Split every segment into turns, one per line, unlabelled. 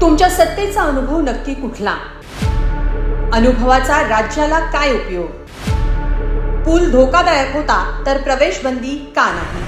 तुमच्या सत्तेचा अनुभव नक्की कुठला? अनुभवाचा राज्याला काय उपयोग? पूल धोकादायक होता तर प्रवेश बंदी का नाही?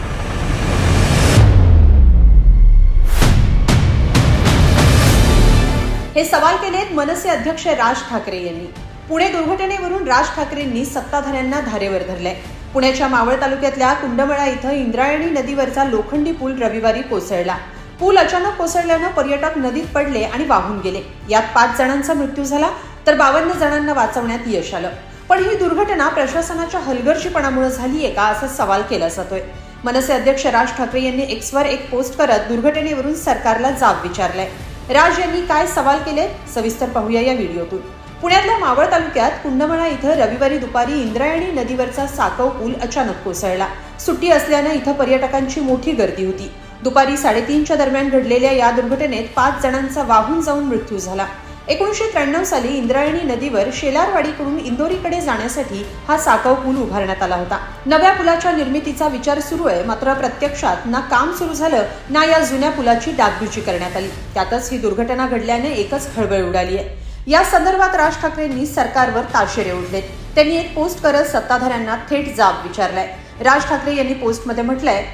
हे सवाल केलेत मनसे अध्यक्ष राज ठाकरे यांनी. पुणे दुर्घटनेवरून राज ठाकरेंनी सत्ताधाऱ्यांना धारेवर धरले पुण्याच्या मावळ तालुक्यातल्या कुंडमळा इथं इंद्रायणी नदीवरचा लोखंडी पूल रविवारी कोसळला. पूल अचानक कोसळल्यानं पर्यटक नदीत पडले आणि वाहून गेले. यात पाच जणांचा मृत्यू झाला तर बावन्न जणांना वाचवण्यात यश आलं. पण ही दुर्घटना प्रशासनाच्या हलगर्जीपणामुळे आहे का असा सवाल केला जातोय. मनसे अध्यक्ष राज ठाकरे यांनी एक्सवर एक पोस्ट करत दुर्घटनेवरून सरकारला जाब विचारलाय. राज यांनी काय सवाल केले? सविस्तर पाहूया या व्हिडिओतून. पुण्यातल्या मावळ तालुक्यात कुंडमळा इथं रविवारी दुपारी इंद्रायणी नदीवरचा साकव पूल अचानक कोसळला. सुट्टी असल्यानं इथं पर्यटकांची मोठी गर्दी होती. दुपारी साडेतीनच्या दरम्यान घडलेल्या या दुर्घटनेत पाच जणांचा वाहून जाऊन मृत्यू झाला. एकोणीसशे त्र्याण्णव साली इंद्रायणी नदीवर शेलारवाडीकडून इंदोरीकडे जाण्यासाठी हा साकव पूल उभारण्यात आला होता. नव्या पुलाच्या निर्मितीचा विचार सुरू आहे मात्र प्रत्यक्षात ना काम सुरू झालं ना या जुन्या पुलाची डागडुजी करण्यात आली. त्यातच ही दुर्घटना घडल्याने एकच खळबळ उडाली आहे. या संदर्भात राज ठाकरेंनी सरकारवर ताशेरे ओढलेत. त्यांनी एक पोस्ट करत सत्ताधाऱ्यांना थेट जाब विचारलाय. राज ठाकरे यांनी पोस्टमध्ये म्हटलंय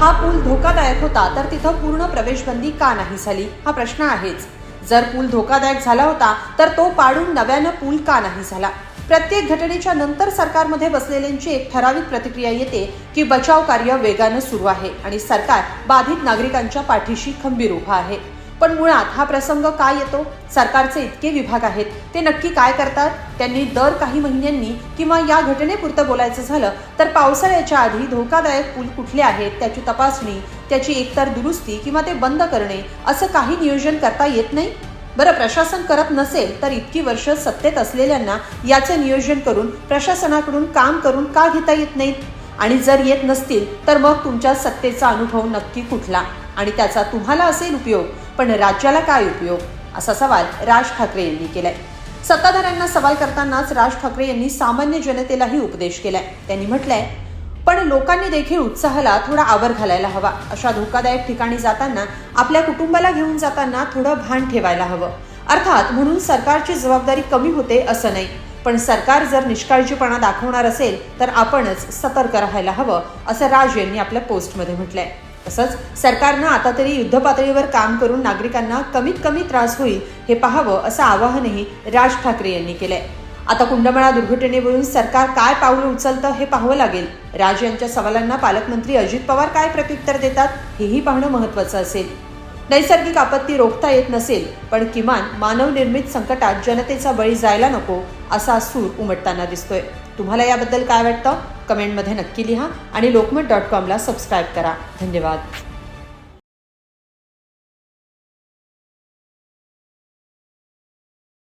हा पूल धोकादायक होता तर तिथं पूर्ण प्रवेशबंदी का नाही झाली? हा प्रश्न आहेच. जर पूल धोकादायक झाला होता तर तो पाडून नव्यानं पूल का नाही झाला? प्रत्येक घटनेच्या नंतर सरकारमध्ये बसलेल्यांची एक ठराविक प्रतिक्रिया येते की बचाव कार्य वेगानं सुरू आहे आणि सरकार बाधित नागरिकांच्या पाठीशी खंबीर उभा आहे. पण मुळात हा प्रसंग काय येतो? सरकारचे इतके विभाग आहेत. ते नक्की काय करतात? त्यांनी दर काही महिन्यांनी किंवा या घटनेपुरतं बोलायचं झालं तर पावसाळ्याच्या आधी धोकादायक पूल कुठले आहेत त्याची तपासणी त्याची एकतर दुरुस्ती किंवा ते बंद करणे असं काही नियोजन करता येत नाही? बरं प्रशासन करत नसेल तर इतकी वर्ष सत्तेत असलेल्यांना याचं नियोजन करून प्रशासनाकडून काम करून का घेता येत नाहीत आणि जर येत नसतील तर मग तुमच्या सत्तेचा अनुभव नक्की कुठला? आणि त्याचा तुम्हाला असेल उपयोग. पण राज्याला काय उपयोग? असा सवाल राज ठाकरे यांनी केलाय. सत्ताधाऱ्यांना सवाल करतानाच राज ठाकरे यांनी सामान्य जनतेलाही उपदेश केलाय. त्यांनी म्हटलंय पण लोकांनी देखील उत्साहाला थोडा आवर घालायला हवा. अशा धोकादायक ठिकाणी जाताना आपल्या कुटुंबाला घेऊन जाताना थोडं भान ठेवायला हवं. अर्थात म्हणून सरकारची जबाबदारी कमी होते असं नाही. पण सरकार जर निष्काळजीपणा दाखवणार असेल तर आपणच सतर्क राहायला हवं असं राज यांनी आपल्या पोस्टमध्ये म्हटलंय. तसंच सरकारनं आता तरी युद्धपातळीवर काम करून नागरिकांना कमीत कमी त्रास होईल हे पाहावं असं आवाहनही राज ठाकरे यांनी केलंय. आता कुंडमळा दुर्घटनेवरून सरकार काय पावलं उचलतं हे पाहावं लागेल. राज यांच्या सवालांना पालकमंत्री अजित पवार काय प्रत्युत्तर देतात हेही पाहणं महत्वाचं असेल. नैसर्गिक आपत्ती रोखता येत नसेल पण किमान मानवनिर्मित संकटात जनतेचा बळी जायला नको असा सूर उमटताना दिसतोय. तुम्हाला याबद्दल काय वाटतं? कमेंटमध्ये नक्की लिहा आणि लोकमत डॉट कॉमला सबस्क्राईब करा. धन्यवाद.